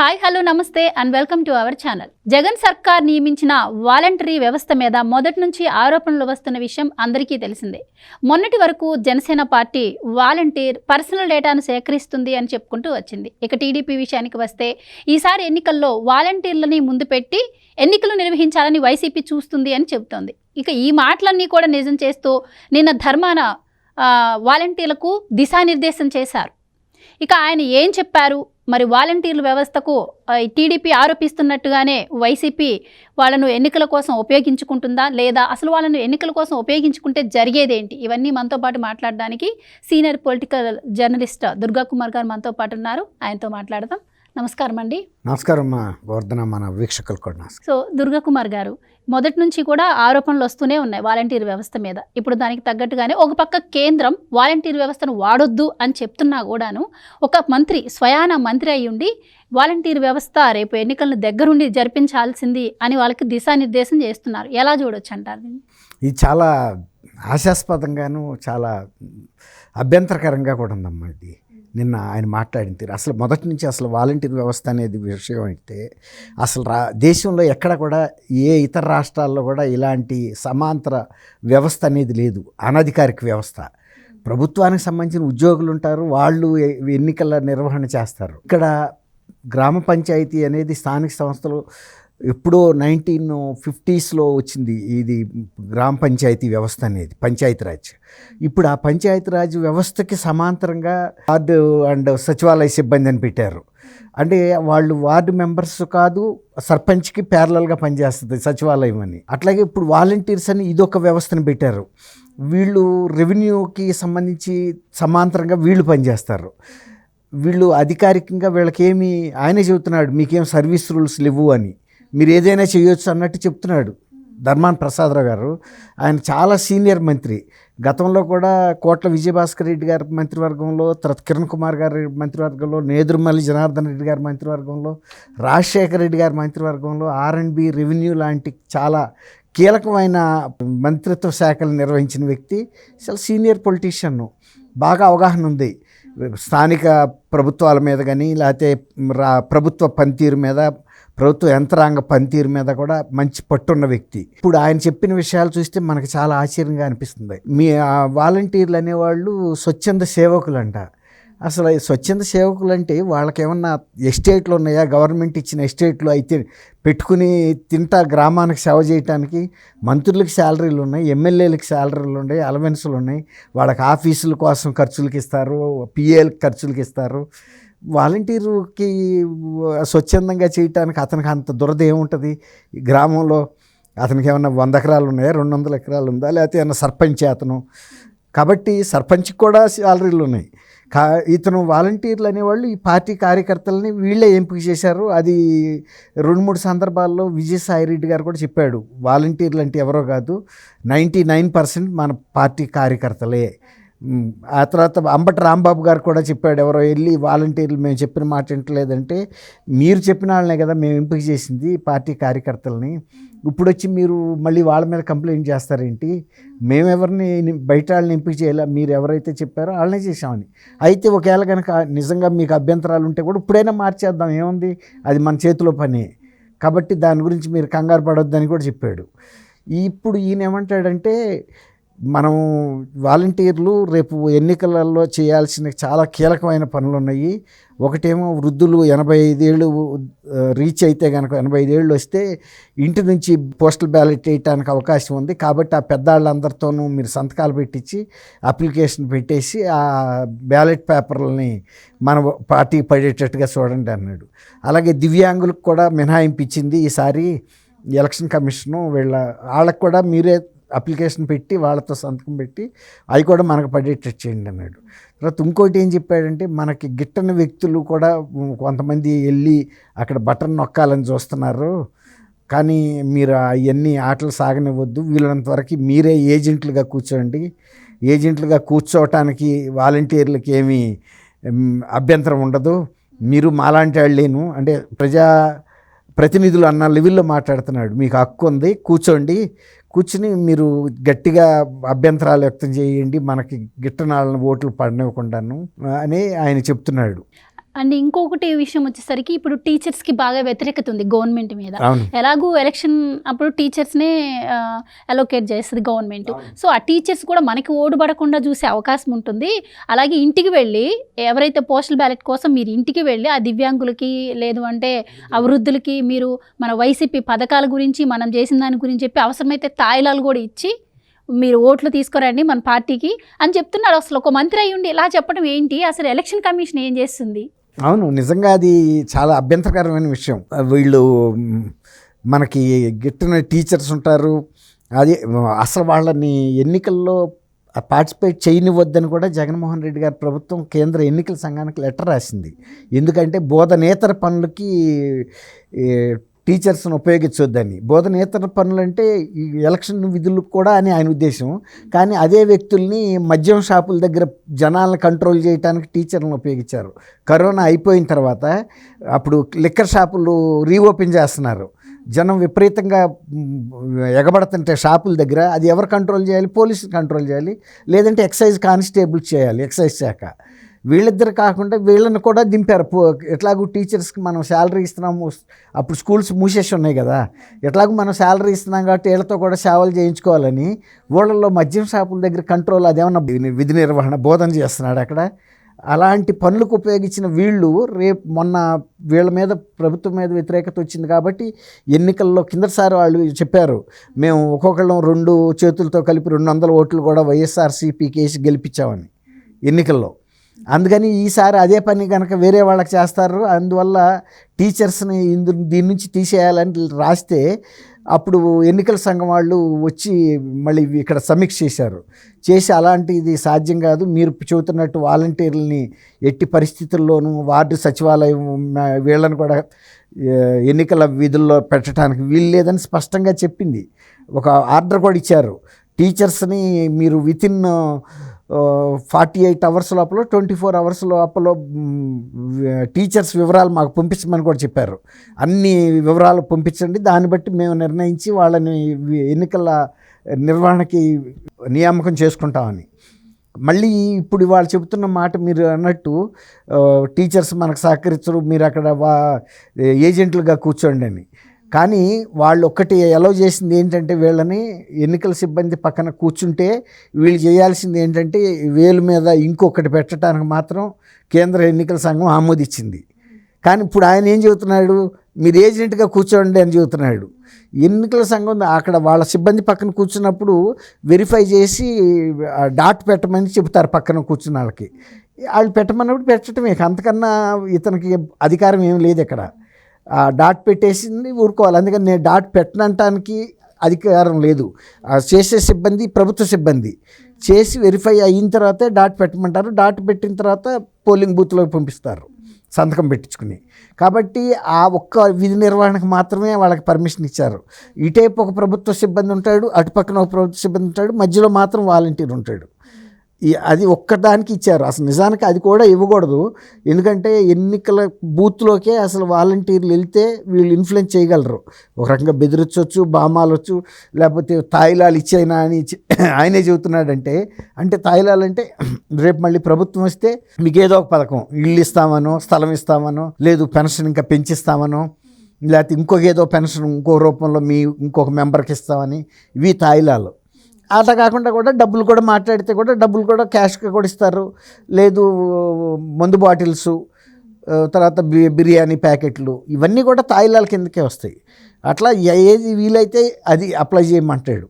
Hi hello namaste and welcome to our channel. Jagan సర్కార్ నియమించిన voluntary వ్యవస్థ మీద మొదటి నుంచి ఆరోపణలు వస్తున్న విషయం అందరికీ తెలిసిందే. మొన్నటి వరకు జనసేన పార్టీ వాలంటీర్ పర్సనల్ డేటాను సేకరిస్తుంది అని చెప్పుకుంటూ వచ్చింది. ఇక టీడీపీ విషయానికి వస్తే ఈసారి ఎన్నికల్లో వాలంటీర్లని ముందు పెట్టి ఎన్నికలు నిర్వహించాలని వైసీపీ చూస్తుంది అని చెబుతోంది. ఇక ఈ మాటలన్నీ కూడా నిజం చేస్తూ నిన్న ధర్మాన వాలంటీర్లకు దిశానిర్దేశం చేశారు. ఇక ఆయన ఏం చెప్పారు? మరి వాలంటీర్ల వ్యవస్థకు టీడీపీ ఆరోపిస్తున్నట్టుగానే వైసీపీ వాళ్ళను ఎన్నికల కోసం ఉపయోగించుకుంటుందా లేదా అసలు వాళ్ళను ఎన్నికల కోసం ఉపయోగించుకుంటే జరిగేదేంటి? ఇవన్నీ మనతో పాటు మాట్లాడడానికి senior political journalist Durga Kumar గారు మనతో పాటు ఉన్నారు. ఆయనతో మాట్లాడదాం. నమస్కారం అండి నమస్కారం మా గోవర్ధన మన వీక్షకులు కూడా సో దుర్గా కుమార్ గారు మొదటి నుంచి కూడా ఆరోపణలు వస్తూనే ఉన్నాయి వాలంటీర్ వ్యవస్థ మీద. ఇప్పుడు దానికి తగ్గట్టుగానే ఒక పక్క కేంద్రం వాలంటీర్ వ్యవస్థను వాడొద్దు అని చెప్తున్నా కూడాను ఒక మంత్రి స్వయాన మంత్రి అయి ఉండి వాలంటీర్ వ్యవస్థ రేపు ఎన్నికలను దగ్గరుండి జరిపించాల్సింది అని వాళ్ళకి దిశానిర్దేశం చేస్తున్నారు. ఎలా చూడొచ్చు అంటారు? ఇది చాలా హాస్యాస్పదంగాను చాలా అభ్యంతరకరంగా కూడా ఉందమ్మా ఇది. నిన్న ఆయన మాట్లాడిన తీరు. అసలు మొదటి నుంచి అసలు వాలంటీర్ వ్యవస్థ అనేది విషయం అయితే అసలు రా దేశంలో ఎక్కడ కూడా ఏ ఇతర రాష్ట్రాల్లో కూడా ఇలాంటి సమాంతర వ్యవస్థ అనేది లేదు. అనధికారిక వ్యవస్థ. ప్రభుత్వానికి సంబంధించిన ఉద్యోగులు ఉంటారు వాళ్ళు ఎన్నికల నిర్వహణ చేస్తారు. ఇక్కడ గ్రామ పంచాయతీ అనేది స్థానిక సంస్థలు ఎప్పుడో నైన్టీన్ ఫిఫ్టీస్లో వచ్చింది ఇది గ్రామ పంచాయతీ వ్యవస్థ అనేది పంచాయతీరాజ్ ఇప్పుడు ఆ పంచాయతీరాజ్ వ్యవస్థకి సమాంతరంగా వార్డు అండ్ సచివాలయ సిబ్బంది అని పెట్టారు. అంటే వాళ్ళు వార్డు మెంబర్స్ కాదు సర్పంచ్కి ప్యారలల్గా పనిచేస్తుంది సచివాలయం అని. అట్లాగే ఇప్పుడు వాలంటీర్స్ అని ఇదొక వ్యవస్థను పెట్టారు. వీళ్ళు రెవెన్యూకి సంబంధించి సమాంతరంగా వీళ్ళు పనిచేస్తారు. వీళ్ళు అధికారికంగా వీళ్ళకేమి ఆయనే చెబుతున్నాడు మీకేం సర్వీస్ రూల్స్ లేవు అని. మీరు ఏదైనా చేయొచ్చు అన్నట్టు చెప్తున్నాడు ధర్మాన్ ప్రసాదరావు గారు. ఆయన చాలా సీనియర్ మంత్రి. గతంలో కూడా కోట్ల విజయభాస్కర్ రెడ్డి గారి మంత్రివర్గంలో తర్వాత కిరణ్ కుమార్ గారి మంత్రివర్గంలో నేదురుమల్లి జనార్దన్ రెడ్డి గారి మంత్రివర్గంలో రాజశేఖర రెడ్డి గారి మంత్రివర్గంలో ఆర్ రెవెన్యూ లాంటి చాలా కీలకమైన మంత్రిత్వ శాఖలు నిర్వహించిన వ్యక్తి. చాలా సీనియర్ పొలిటీషియన్ బాగా అవగాహన ఉంది. స్థానిక ప్రభుత్వాల మీద కానీ లేకపోతే రా ప్రభుత్వ పనితీరు మీద ప్రభుత్వ యంత్రాంగ పనితీరు మీద కూడా మంచి పట్టున్న వ్యక్తి. ఇప్పుడు ఆయన చెప్పిన విషయాలు చూస్తే మనకు చాలా ఆశ్చర్యంగా అనిపిస్తుంది. మీ ఆ వాలంటీర్లు అనేవాళ్ళు స్వచ్ఛంద సేవకులు అంట అసలు ఈ స్వచ్ఛంద సేవకులు అంటే వాళ్ళకి ఏమన్నా ఎస్టేట్లు ఉన్నాయా? గవర్నమెంట్ ఇచ్చిన ఎస్టేట్లు అయితే పెట్టుకుని తింటా గ్రామానికి సేవ చేయడానికి మంత్రులకు శాలరీలు ఉన్నాయి ఎమ్మెల్యేలకు శాలరీలు ఉన్నాయి అలవెన్సులు ఉన్నాయి. వాళ్ళకి ఆఫీసుల కోసం ఖర్చులకు ఇస్తారు పిఏలకు ఖర్చులకు ఇస్తారు. వాలంటీర్కి స్వచ్ఛందంగా చేయటానికి అతనికి అంత దురద ఏముంటుంది? ఈ గ్రామంలో అతనికి ఏమన్నా వంద ఎకరాలు ఉన్నాయా? రెండు వందల ఎకరాలు ఉందా? లేకపోతే ఏమన్నా సర్పంచ్ అతను? కాబట్టి సర్పంచ్కి కూడా శాలరీలు ఉన్నాయి. కా ఇతను వాలంటీర్లు అనేవాళ్ళు ఈ పార్టీ కార్యకర్తలని వీళ్ళే ఎంపిక చేశారు. అది రెండు మూడు సందర్భాల్లో విజయసాయి రెడ్డి గారు కూడా చెప్పాడు. వాలంటీర్లు అంటే ఎవరో కాదు నైంటీ నైన్ పర్సెంట్ మన పార్టీ కార్యకర్తలే. ఆ తర్వాత అంబటి రాంబాబు గారు కూడా చెప్పాడు ఎవరో వెళ్ళి వాలంటీర్లు మేము చెప్పిన మాట వింటలేదంటే మీరు చెప్పిన వాళ్ళనే కదా మేము ఎంపిక చేసింది పార్టీ కార్యకర్తలని. ఇప్పుడు వచ్చి మీరు మళ్ళీ వాళ్ళ మీద కంప్లైంట్ చేస్తారేంటి? మేమెవరిని ఎవరిని బయట వాళ్ళని ఎంపిక చేయాల? మీరు ఎవరైతే చెప్పారో వాళ్ళనే చేసామని అయితే ఒకవేళ కనుక నిజంగా మీకు అభ్యంతరాలు ఉంటే కూడా ఇప్పుడైనా మార్చేద్దాం ఏముంది? అది మన చేతిలో పని. కాబట్టి దాని గురించి మీరు కంగారు పడొద్దని కూడా చెప్పాడు. ఇప్పుడు ఈయన ఏమంటాడంటే మనం వాలంటీర్లు రేపు ఎన్నికలలో చేయాల్సిన చాలా కీలకమైన పనులు ఉన్నాయి ఒకటేమో వృద్ధులు ఎనభై ఐదేళ్ళు రీచ్ అయితే కనుక ఎనభై ఐదేళ్ళు వస్తే ఇంటి నుంచి పోస్టల్ బ్యాలెట్ వేయడానికి అవకాశం ఉంది. కాబట్టి ఆ పెద్దాళ్ళందరితోనూ మీరు సంతకాలు పెట్టించి అప్లికేషన్ పెట్టేసి ఆ బ్యాలెట్ పేపర్లని మన పార్టీ పడేటట్టుగా చూడండి అన్నాడు. అలాగే దివ్యాంగులకు కూడా మినహాయింపు ఇచ్చింది ఈసారి ఎలక్షన్ కమిషను. వీళ్ళ వాళ్ళకు కూడా మీరే అప్లికేషన్ పెట్టి వాళ్ళతో సంతకం పెట్టి అవి కూడా మనకు పడేటట్టు చేయండి అన్నాడు. తర్వాత ఇంకోటి ఏం చెప్పాడంటే మనకి గిట్టని వ్యక్తులు కూడా కొంతమంది వెళ్ళి అక్కడ బటన్ నొక్కాలని చూస్తున్నారు. కానీ మీరు అవన్నీ ఆటలు సాగనివ్వద్దు. వీళ్ళంత వరకు మీరే ఏజెంట్లుగా కూర్చోండి. ఏజెంట్లుగా కూర్చోవటానికి వాలంటీర్లకి ఏమీ అభ్యంతరం ఉండదు. మీరు మాలాంటి వాళ్ళేను అంటే ప్రజా ప్రతినిధులు అన్న లెవెల్లో మాట్లాడుతున్నాడు. మీకు హక్కు ఉంది కూర్చోండి. కూర్చుని మీరు గట్టిగా అభ్యంతరాలు వ్యక్తం చేయండి. మనకి గిట్టనాళ్ళని ఓట్లు పడనివ్వకుండాను అని ఆయన చెప్తున్నాడు. అండ్ ఇంకొకటి విషయం వచ్చేసరికి ఇప్పుడు టీచర్స్కి బాగా వ్యతిరేకత ఉంది గవర్నమెంట్ మీద. ఎలాగూ ఎలక్షన్ అప్పుడు టీచర్స్నే అలోకేట్ చేస్తుంది గవర్నమెంట్. సో ఆ టీచర్స్ కూడా మనకి ఓటు పడకుండా చూసే అవకాశం ఉంటుంది. అలాగే ఇంటికి వెళ్ళి ఎవరైతే పోస్టల్ బ్యాలెట్ కోసం మీరు ఇంటికి వెళ్ళి ఆ దివ్యాంగులకి లేదు అంటే ఆ వృద్ధులకి మీరు మన వైసీపీ పథకాల గురించి మనం చేసిన దాని గురించి చెప్పి అవసరమైతే తాయిలాలు కూడా ఇచ్చి మీరు ఓట్లు తీసుకురండి మన పార్టీకి అని చెప్తున్నారు. అసలు ఒక మంత్రి అయ్యి ఉండి ఇలా చెప్పడం ఏంటి? అసలు ఎలక్షన్ కమిషన్ ఏం చేస్తుంది? అవును నిజంగా అది చాలా అభ్యంతరకరమైన విషయం. వీళ్ళు మనకి గిట్టిన టీచర్స్ ఉంటారు. అది అసలు వాళ్ళని ఎన్నికల్లో పార్టిసిపేట్ చేయనివద్దని కూడా జగన్మోహన్ రెడ్డి గారి ప్రభుత్వం కేంద్ర ఎన్నికల సంఘానికి లెటర్ రాసింది. ఎందుకంటే బోధనేతర పనులకి టీచర్స్ను ఉపయోగించొద్దని బోధనేతర పనులంటే ఈ ఎలక్షన్ విధులు కూడా అని ఆయన ఉద్దేశం. కానీ అదే వ్యక్తుల్ని మద్యం షాపుల దగ్గర జనాలను కంట్రోల్ చేయడానికి టీచర్లను ఉపయోగించారు. కరోనా అయిపోయిన తర్వాత అప్పుడు లిక్కర్ షాపులు రీఓపెన్ చేస్తున్నారు. జనం విపరీతంగా ఎగబడుతుంటే షాపుల దగ్గర అది ఎవరు కంట్రోల్ చేయాలి? పోలీసులు కంట్రోల్ చేయాలి? లేదంటే ఎక్సైజ్ కానిస్టేబుల్ చేయాలి ఎక్సైజ్ శాఖ. వీళ్ళిద్దరు కాకుండా వీళ్ళని కూడా దింపారు. పో ఎట్లాగూ టీచర్స్కి మనం శాలరీ ఇస్తున్నాము అప్పుడు స్కూల్స్ మూసేసి ఉన్నాయి కదా. ఎట్లాగూ మనం శాలరీ ఇస్తున్నాం కాబట్టి వీళ్ళతో కూడా సేవలు చేయించుకోవాలని ఊళ్ళల్లో మద్యం షాపుల దగ్గర కంట్రోల్ అదేమన్నా విధి- విధి నిర్వహణ బోధన చేస్తున్నాడు అక్కడ. అలాంటి పనులకు ఉపయోగించిన వీళ్ళు రేపు మొన్న వీళ్ళ మీద ప్రభుత్వం మీద వ్యతిరేకత వచ్చింది కాబట్టి ఎన్నికల్లో కిందసారి వాళ్ళు చెప్పారు మేము ఒక్కొక్కళ్ళం రెండు చేతులతో కలిపి రెండు వందల ఓట్లు కూడా వైఎస్ఆర్సీపీకి వేసి గెలిపించామని. ఎన్నికల్లో. అందుకని ఈసారి అదే పని కనుక వేరే వాళ్ళకి చేస్తారు. అందువల్ల టీచర్స్ని ఇందు దీని నుంచి తీసేయాలని రాస్తే అప్పుడు ఎన్నికల సంఘం వాళ్ళు వచ్చి మళ్ళీ ఇక్కడ సమీక్ష చేశారు. చేసి అలాంటిది సాధ్యం కాదు. మీరు చెబుతున్నట్టు వాలంటీర్లని ఎట్టి పరిస్థితుల్లోనూ వార్డు సచివాలయం వీళ్ళని కూడా ఎన్నికల విధుల్లో పెట్టడానికి వీలు లేదని స్పష్టంగా చెప్పింది. ఒక ఆర్డర్ కూడా ఇచ్చారు. టీచర్స్ని మీరు వితిన్ ఫార్టీ ఎయిట్ అవర్స్ లోపల ట్వంటీ ఫోర్ అవర్స్ లోపల టీచర్స్ వివరాలు మాకు పంపించమని కూడా చెప్పారు. అన్ని వివరాలు పంపించండి. దాన్ని బట్టి మేము నిర్ణయించి వాళ్ళని ఎన్నికల నిర్వహణకి నియామకం చేసుకుంటామని. మళ్ళీ ఇప్పుడు వాళ్ళు చెబుతున్న మాట మీరు అన్నట్టు టీచర్స్ మనకు సహకరించరు. మీరు అక్కడ వా ఏజెంట్లుగా కూర్చోండి అని. కానీ వాళ్ళు ఒక్కటి అలౌ చేసింది ఏంటంటే వీళ్ళని ఎన్నికల సిబ్బంది పక్కన కూర్చుంటే వీళ్ళు చేయాల్సింది ఏంటంటే వేలు మీద ఇంకొకటి పెట్టడానికి మాత్రం కేంద్ర ఎన్నికల సంఘం ఆమోదించింది. కానీ ఇప్పుడు ఆయన ఏం చెబుతున్నాడు? మీరు ఏజెంట్గా కూర్చోండి అని చెబుతున్నాడు. ఎన్నికల సంఘం అక్కడ వాళ్ళ సిబ్బంది పక్కన కూర్చున్నప్పుడు వెరిఫై చేసి ఆ డాట్ పెట్టమని చెబుతారు పక్కన కూర్చున్న వాళ్ళకి. వాళ్ళు పెట్టమన్నప్పుడు పెట్టడమే అంతకన్నా ఇతనికి అధికారం ఏం లేదు ఇక్కడ. డాట్ పెట్టేసింది ఊరుకోవాలి. అందుకని నేను డాట్ పెట్టనంటానికి అధికారం లేదు. చేసే సిబ్బంది ప్రభుత్వ సిబ్బంది. చేసి వెరిఫై అయిన తర్వాతే డాట్ పెట్టమంటారు. డాట్ పెట్టిన తర్వాత పోలింగ్ బూత్లోకి పంపిస్తారు. సంతకం పెట్టించుకుని. కాబట్టి ఆ ఒక్క విధి నిర్వహణకు మాత్రమే వాళ్ళకి పర్మిషన్ ఇచ్చారు. ఇటైపు ఒక ప్రభుత్వ సిబ్బంది ఉంటాడు అటుపక్కన ఒక ప్రభుత్వ సిబ్బంది ఉంటాడు మధ్యలో మాత్రం వాలంటీర్ ఉంటాడు. అది ఒక్కదానికి ఇచ్చారు. అసలు నిజానికి అది కూడా ఇవ్వకూడదు. ఎందుకంటే ఎన్నికల బూత్లోకే అసలు వాలంటీర్లు వెళ్తే వీళ్ళు ఇన్ఫ్లుయెన్స్ చేయగలరు. ఒక రకంగా బెదిరించవచ్చు బామాలొచ్చు లేకపోతే తాయిలాలు ఇచ్చేనా అని ఆయనే చెబుతున్నాడంటే అంటే తాయిలాలు అంటే రేపు మళ్ళీ ప్రభుత్వం వస్తే మీకు ఏదో ఒక పథకం. ఇల్లు ఇస్తామనో స్థలం ఇస్తామనో లేదు పెన్షన్ ఇంకా పెంచిస్తామనో లేకపోతే ఇంకొక ఏదో పెన్షన్ ఇంకో రూపంలో మీ ఇంకొక మెంబర్కి ఇస్తామని ఇవి తాయిలాలు. అలా కాకుండా కూడా డబ్బులు కూడా మాట్లాడితే కూడా డబ్బులు కూడా క్యాష్గా కూడా ఇస్తారు. లేదు మందు బాటిల్స్ తర్వాత బి బిర్యానీ ప్యాకెట్లు ఇవన్నీ కూడా తాయిలాల కిందకే వస్తాయి. అట్లా ఏది వీలైతే అది అప్లై చేయమంటాడు.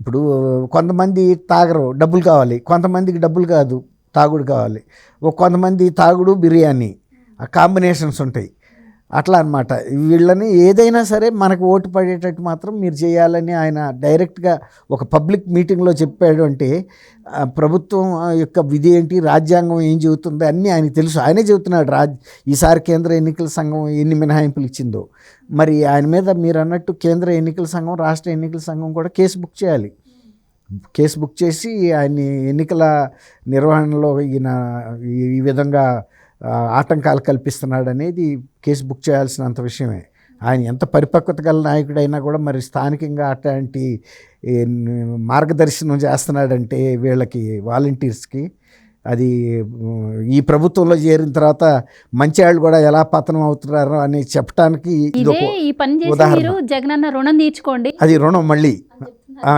ఇప్పుడు కొంతమంది తాగరు డబ్బులు కావాలి. కొంతమందికి డబ్బులు కాదు తాగుడు కావాలి. ఒక కొంతమంది తాగుడు బిర్యానీ. ఆ కాంబినేషన్స్ ఉంటాయి. అట్లా అనమాట వీళ్ళని ఏదైనా సరే మనకు ఓటు పడేటట్టు మాత్రం మీరు చేయాలని ఆయన డైరెక్ట్గా ఒక పబ్లిక్ మీటింగ్లో చెప్పాడు అంటే ఆ, ప్రభుత్వం యొక్క విధి ఏంటి రాజ్యాంగం ఏం చెబుతుంది అన్నీ ఆయన తెలుసు. ఆయనే చెబుతున్నాడు రాజ్ ఈసారి కేంద్ర ఎన్నికల సంఘం ఎన్ని మినహాయింపులు ఇచ్చిందో. మరి ఆయన మీద మీరు అన్నట్టు కేంద్ర ఎన్నికల సంఘం రాష్ట్ర ఎన్నికల సంఘం కూడా కేసు బుక్ చేయాలి. కేసు బుక్ చేసి ఆయన్ని ఎన్నికల నిర్వహణలో ఈయన ఈ- ఈ విధంగా ఆటంకాలు కల్పిస్తున్నాడు అనేది కేసు బుక్ చేయాల్సినంత విషయమే. ఆయన ఎంత పరిపక్వత గల నాయకుడైనా కూడా మరి స్థానికంగా అట్లాంటి మార్గదర్శనం చేస్తున్నాడంటే వీళ్ళకి వాలంటీర్స్కి అది ఈ ప్రభుత్వంలో చేరిన తర్వాత మంచి వాళ్ళు కూడా ఎలా పతనం అవుతున్నారు అని చెప్పడానికి ఈ పని చేసి ఉదాహరణ. మీరు జగనన్న రుణం తీర్చుకోండి. అది రుణం మళ్ళీ.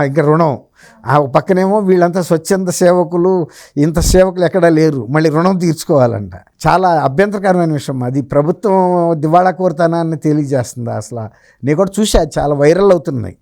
ఇంకా రుణం. ఆ పక్కనేమో వీళ్ళంతా స్వచ్ఛంద సేవకులు ఇంత సేవకులు ఎక్కడా లేరు. మళ్ళీ రుణం తీర్చుకోవాలంట. చాలా అభ్యంతరకరమైన విషయం అది. ప్రభుత్వం దివాళా కోరుతానాన్ని తెలియజేస్తుంది అసలు. నేను కూడా చూసా చాలా వైరల్ అవుతున్నాయి.